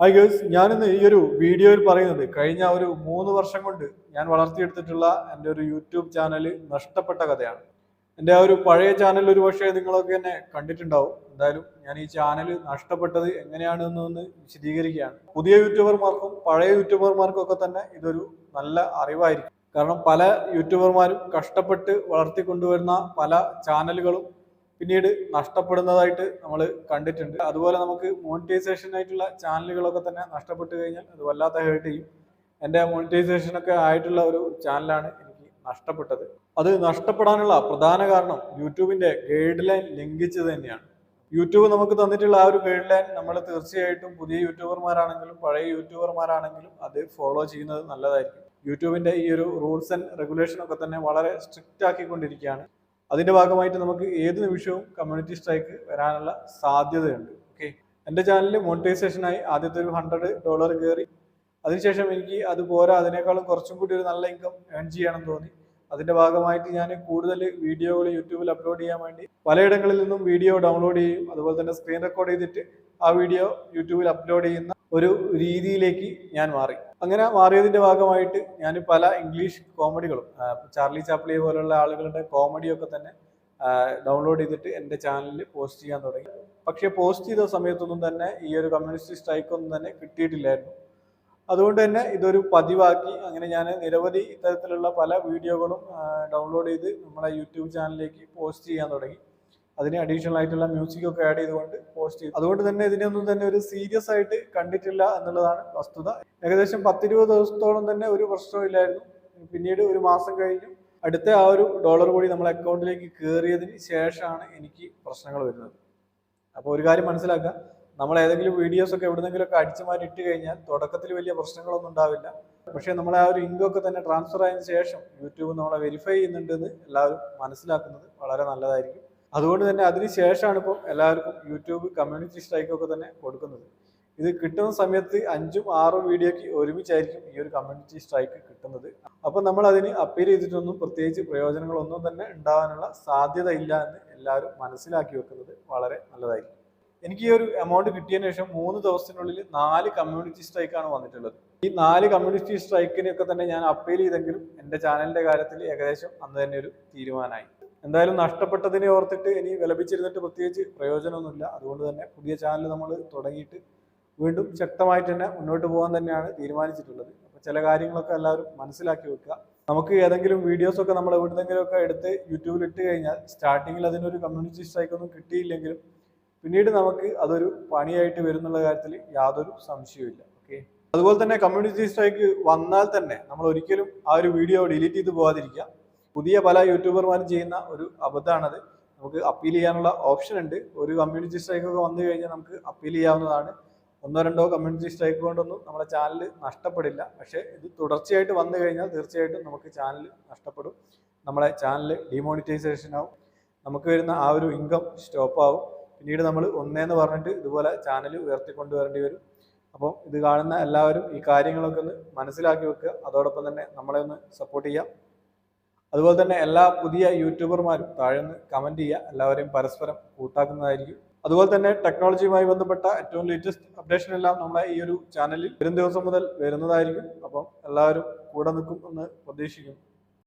Hi girls ഞാനിന്ന് ഈ ഒരു വീഡിയോയിൽ പറയുന്നത് കഴിഞ്ഞ ഒരു മൂന്ന് വർഷം കൊണ്ട് ഞാൻ വളർത്തിയെടുത്തിട്ടുള്ള എന്റെ ഒരു യൂട്യൂബ് ചാനൽ നഷ്ടപ്പെട്ട കഥയാണ്. എന്റെ ആ ഒരു പഴയ ചാനൽ ഒരു പക്ഷേ നിങ്ങളൊക്കെ എന്നെ കണ്ടിട്ടുണ്ടാവും. എന്തായാലും ഞാൻ ഈ ചാനൽ നഷ്ടപ്പെട്ടത് എങ്ങനെയാണ് വിശദീകരിക്കുകയാണ്. പുതിയ യൂട്യൂബർമാർക്കും പഴയ യൂട്യൂബർമാർക്കും ഒക്കെ തന്നെ ഇതൊരു നല്ല അറിവായിരിക്കും. കാരണം പല യൂട്യൂബർമാരും കഷ്ടപ്പെട്ട് വളർത്തിക്കൊണ്ടുവരുന്ന പല ചാനലുകളും പിന്നീട് നഷ്ടപ്പെടുന്നതായിട്ട് നമ്മൾ കണ്ടിട്ടുണ്ട്. അതുപോലെ നമുക്ക് മോണിറ്റൈസേഷൻ ആയിട്ടുള്ള ചാനലുകളൊക്കെ തന്നെ നഷ്ടപ്പെട്ട് കഴിഞ്ഞാൽ അത് വല്ലാത്ത ഹേർട്ട് ചെയ്യും എന്റെ മോണിറ്റൈസേഷൻ ഒക്കെ ആയിട്ടുള്ള ഒരു ചാനലാണ് എനിക്ക് നഷ്ടപ്പെട്ടത്. അത് നഷ്ടപ്പെടാനുള്ള പ്രധാന കാരണം യൂട്യൂബിന്റെ ഗൈഡ് ലൈൻ ലംഘിച്ചത് തന്നെയാണ്. യൂട്യൂബ് നമുക്ക് തന്നിട്ടുള്ള ആ ഒരു ഗൈഡ് ലൈൻ നമ്മൾ തീർച്ചയായിട്ടും പുതിയ യൂട്യൂബർമാരാണെങ്കിലും പഴയ യൂട്യൂബർമാരാണെങ്കിലും അത് ഫോളോ ചെയ്യുന്നത് നല്ലതായിരിക്കും. യൂട്യൂബിന്റെ ഈ ഒരു റൂൾസ് ആൻഡ് റെഗുലേഷൻ ഒക്കെ തന്നെ വളരെ സ്ട്രിക്റ്റ് ആക്കിക്കൊണ്ടിരിക്കുകയാണ്. അതിന്റെ ഭാഗമായിട്ട് നമുക്ക് ഏത് നിമിഷവും കമ്മ്യൂണിറ്റി സ്ട്രൈക്ക് വരാനുള്ള സാധ്യതയുണ്ട്. ഓക്കെ എന്റെ ചാനലിൽ മോണിറ്റൈസേഷനായി ആദ്യത്തെ ഒരു ഹൺഡ്രഡ് ഡോളർ കയറി അതിനുശേഷം എനിക്ക് അത് പോരാ അതിനേക്കാളും കുറച്ചും കൂടി ഒരു നല്ല ഇൻകം ഏൺ ചെയ്യണം തോന്നി. അതിന്റെ ഭാഗമായിട്ട് ഞാൻ കൂടുതൽ വീഡിയോകൾ യൂട്യൂബിൽ അപ്ലോഡ് ചെയ്യാൻ വേണ്ടി പലയിടങ്ങളിൽ നിന്നും വീഡിയോ ഡൗൺലോഡ് ചെയ്യും. അതുപോലെ തന്നെ സ്ക്രീൻ റെക്കോർഡ് ചെയ്തിട്ട് ആ വീഡിയോ യൂട്യൂബിൽ അപ്ലോഡ് ചെയ്യുന്ന ഒരു രീതിയിലേക്ക് ഞാൻ മാറി. അങ്ങനെ മാറിയതിന്റെ ഭാഗമായിട്ട് ഞാൻ പല ഇംഗ്ലീഷ് കോമഡികളും ചാർലി ചാപ്ലി പോലുള്ള ആളുകളുടെ കോമഡിയൊക്കെ തന്നെ ഡൗൺലോഡ് ചെയ്തിട്ട് എന്റെ ചാനലിൽ പോസ്റ്റ് ചെയ്യാൻ തുടങ്ങി. പക്ഷേ പോസ്റ്റ് ചെയ്ത സമയത്തൊന്നും തന്നെ ഈ ഒരു കമ്മ്യൂണിസ്റ്റ് സ്ട്രൈക്കൊന്നും തന്നെ കിട്ടിയിട്ടില്ലായിരുന്നു. അതുകൊണ്ട് തന്നെ ഇതൊരു പതിവാക്കി അങ്ങനെ ഞാൻ നിരവധി ഇത്തരത്തിലുള്ള പല വീഡിയോകളും ഡൗൺലോഡ് ചെയ്ത് നമ്മുടെ യൂട്യൂബ് ചാനലിലേക്ക് പോസ്റ്റ് ചെയ്യാൻ തുടങ്ങി. അതിന് അഡീഷണൽ ആയിട്ടുള്ള മ്യൂസിക് ഒക്കെ ആഡ് ചെയ്തുകൊണ്ട് പോസ്റ്റ് ചെയ്തു. അതുകൊണ്ട് തന്നെ ഇതിനൊന്നും തന്നെ ഒരു സീരിയസ് ആയിട്ട് കണ്ടിട്ടില്ല എന്നുള്ളതാണ് വസ്തുത. ഏകദേശം പത്തിരുപത് ദിവസത്തോളം തന്നെ ഒരു പ്രശ്നമില്ലായിരുന്നു പിന്നീട് ഒരു മാസം കഴിഞ്ഞു. അടുത്ത ആ ഒരു ഡോളർ കൂടി നമ്മൾ അക്കൗണ്ടിലേക്ക് കയറിയതിന് ശേഷമാണ് എനിക്ക് പ്രശ്നങ്ങൾ വരുന്നത്. അപ്പോൾ ഒരു കാര്യം മനസ്സിലാക്കുക. നമ്മൾ ഏതെങ്കിലും വീഡിയോസ് ഒക്കെ എവിടെന്നെങ്കിലും ഒക്കെ അടിച്ചു മാറ്റി ഇട്ട് കഴിഞ്ഞാൽ തുടക്കത്തിൽ വലിയ പ്രശ്നങ്ങളൊന്നും ഉണ്ടാവില്ല. പക്ഷേ നമ്മൾ ആ ഒരു ഇൻകം ഒക്കെ തന്നെ ട്രാൻസ്ഫർ ആയതിനു ശേഷം യൂട്യൂബ് നമ്മളെ വെരിഫൈ ചെയ്യുന്നുണ്ടെന്ന് എല്ലാവരും മനസ്സിലാക്കുന്നത് വളരെ നല്ലതായിരിക്കും. അതുകൊണ്ട് തന്നെ അതിന് ശേഷമാണ് ഇപ്പോൾ എല്ലാവർക്കും യൂട്യൂബ് കമ്മ്യൂണിറ്റി സ്ട്രൈക്കൊക്കെ തന്നെ കൊടുക്കുന്നത്. ഇത് കിട്ടുന്ന സമയത്ത് അഞ്ചും ആറും വീഡിയോയ്ക്ക് ഒരുമിച്ചായിരിക്കും ഈ ഒരു കമ്മ്യൂണിറ്റി സ്ട്രൈക്ക് കിട്ടുന്നത്. അപ്പം നമ്മൾ അതിന് അപ്പീൽ ചെയ്തിട്ടൊന്നും പ്രത്യേകിച്ച് പ്രയോജനങ്ങളൊന്നും തന്നെ ഉണ്ടാവാനുള്ള സാധ്യത ഇല്ല എന്ന് എല്ലാവരും മനസ്സിലാക്കി വെക്കുന്നത് വളരെ നല്ലതായിരിക്കും. എനിക്ക് ഈ ഒരു എമൗണ്ട് കിട്ടിയതിന് ശേഷം മൂന്ന് ദിവസത്തിനുള്ളിൽ നാല് കമ്മ്യൂണിറ്റി സ്ട്രൈക്കാണ് വന്നിട്ടുള്ളത്. ഈ നാല് കമ്മ്യൂണിറ്റി സ്ട്രൈക്കിനൊക്കെ തന്നെ ഞാൻ അപ്പീൽ ചെയ്തെങ്കിലും എന്റെ ചാനലിന്റെ കാര്യത്തിൽ ഏകദേശം അന്ന് തന്നെ ഒരു തീരുമാനമായി. എന്തായാലും നഷ്ടപ്പെട്ടതിനെ ഓർത്തിട്ട് ഇനി വിലപിച്ചിരുന്നിട്ട് പ്രത്യേകിച്ച് പ്രയോജനമൊന്നുമില്ല. അതുകൊണ്ട് തന്നെ പുതിയ ചാനൽ നമ്മൾ തുടങ്ങിയിട്ട് വീണ്ടും ശക്തമായിട്ട് തന്നെ മുന്നോട്ട് പോകാൻ തന്നെയാണ് തീരുമാനിച്ചിട്ടുള്ളത്. അപ്പോൾ ചില കാര്യങ്ങളൊക്കെ എല്ലാവരും മനസ്സിലാക്കി വെക്കുക. നമുക്ക് ഏതെങ്കിലും വീഡിയോസൊക്കെ നമ്മൾ എവിടുന്നെങ്കിലുമൊക്കെ എടുത്ത് യൂട്യൂബിൽ ഇട്ട് കഴിഞ്ഞാൽ സ്റ്റാർട്ടിങ്ങിൽ അതിനൊരു കമ്മ്യൂണിറ്റി സ്ട്രൈക്ക് ഒന്നും കിട്ടിയില്ലെങ്കിലും പിന്നീട് നമുക്ക് അതൊരു പണിയായിട്ട് വരുന്നുള്ള കാര്യത്തിൽ യാതൊരു സംശയവുമില്ല. ഓക്കെ അതുപോലെ തന്നെ കമ്മ്യൂണിറ്റി സ്ട്രൈക്ക് വന്നാൽ തന്നെ നമ്മൾ ഒരിക്കലും ആ ഒരു വീഡിയോ ഡിലീറ്റ് ചെയ്ത് പോകാതിരിക്കുക. പുതിയ പല യൂട്യൂബർമാരും ചെയ്യുന്ന ഒരു അബദ്ധമാണത്. നമുക്ക് അപ്പീൽ ചെയ്യാനുള്ള ഓപ്ഷൻ ഉണ്ട്. ഒരു കമ്മ്യൂണിറ്റി സ്ട്രൈക്ക് ഒക്കെ വന്നു കഴിഞ്ഞാൽ നമുക്ക് അപ്പീൽ ചെയ്യാവുന്നതാണ്. ഒന്നോ രണ്ടോ കമ്മ്യൂണിറ്റി സ്ട്രൈക്ക് കൊണ്ടൊന്നും നമ്മുടെ ചാനൽ നഷ്ടപ്പെടില്ല. പക്ഷേ ഇത് തുടർച്ചയായിട്ട് വന്നു കഴിഞ്ഞാൽ തീർച്ചയായിട്ടും നമുക്ക് ചാനൽ നഷ്ടപ്പെടും. നമ്മളെ ചാനൽ ഡിമോണിറ്റൈസേഷൻ ആവും. നമുക്ക് വരുന്ന ആ ഒരു ഇൻകം സ്റ്റോപ്പ് ആവും. പിന്നീട് നമ്മൾ ഒന്നേന്ന് പറഞ്ഞിട്ട് ഇതുപോലെ ചാനൽ ഉയർത്തിക്കൊണ്ടുവരേണ്ടി വരും. അപ്പം ഇത് കാണുന്ന എല്ലാവരും ഈ കാര്യങ്ങളൊക്കെ ഒന്ന് മനസ്സിലാക്കി വെക്കുക. അതോടൊപ്പം തന്നെ നമ്മളെ ഒന്ന് സപ്പോർട്ട് ചെയ്യാം. അതുപോലെ തന്നെ എല്ലാ പുതിയ യൂട്യൂബർമാരും താഴെ കമന്റ് ചെയ്യുക. എല്ലാവരെയും പരസ്പരം കൂട്ടാക്കുന്നതായിരിക്കും. അതുപോലെ തന്നെ ടെക്നോളജിയുമായി ബന്ധപ്പെട്ട ഏറ്റവും ലേറ്റസ്റ്റ് അപ്ഡേഷൻ എല്ലാം നമ്മളെ ഈ ഒരു ചാനലിൽ വരും ദിവസം മുതൽ വരുന്നതായിരിക്കും. അപ്പം എല്ലാവരും കൂടെ നിൽക്കും എന്ന് പ്രതീക്ഷിക്കുന്നു.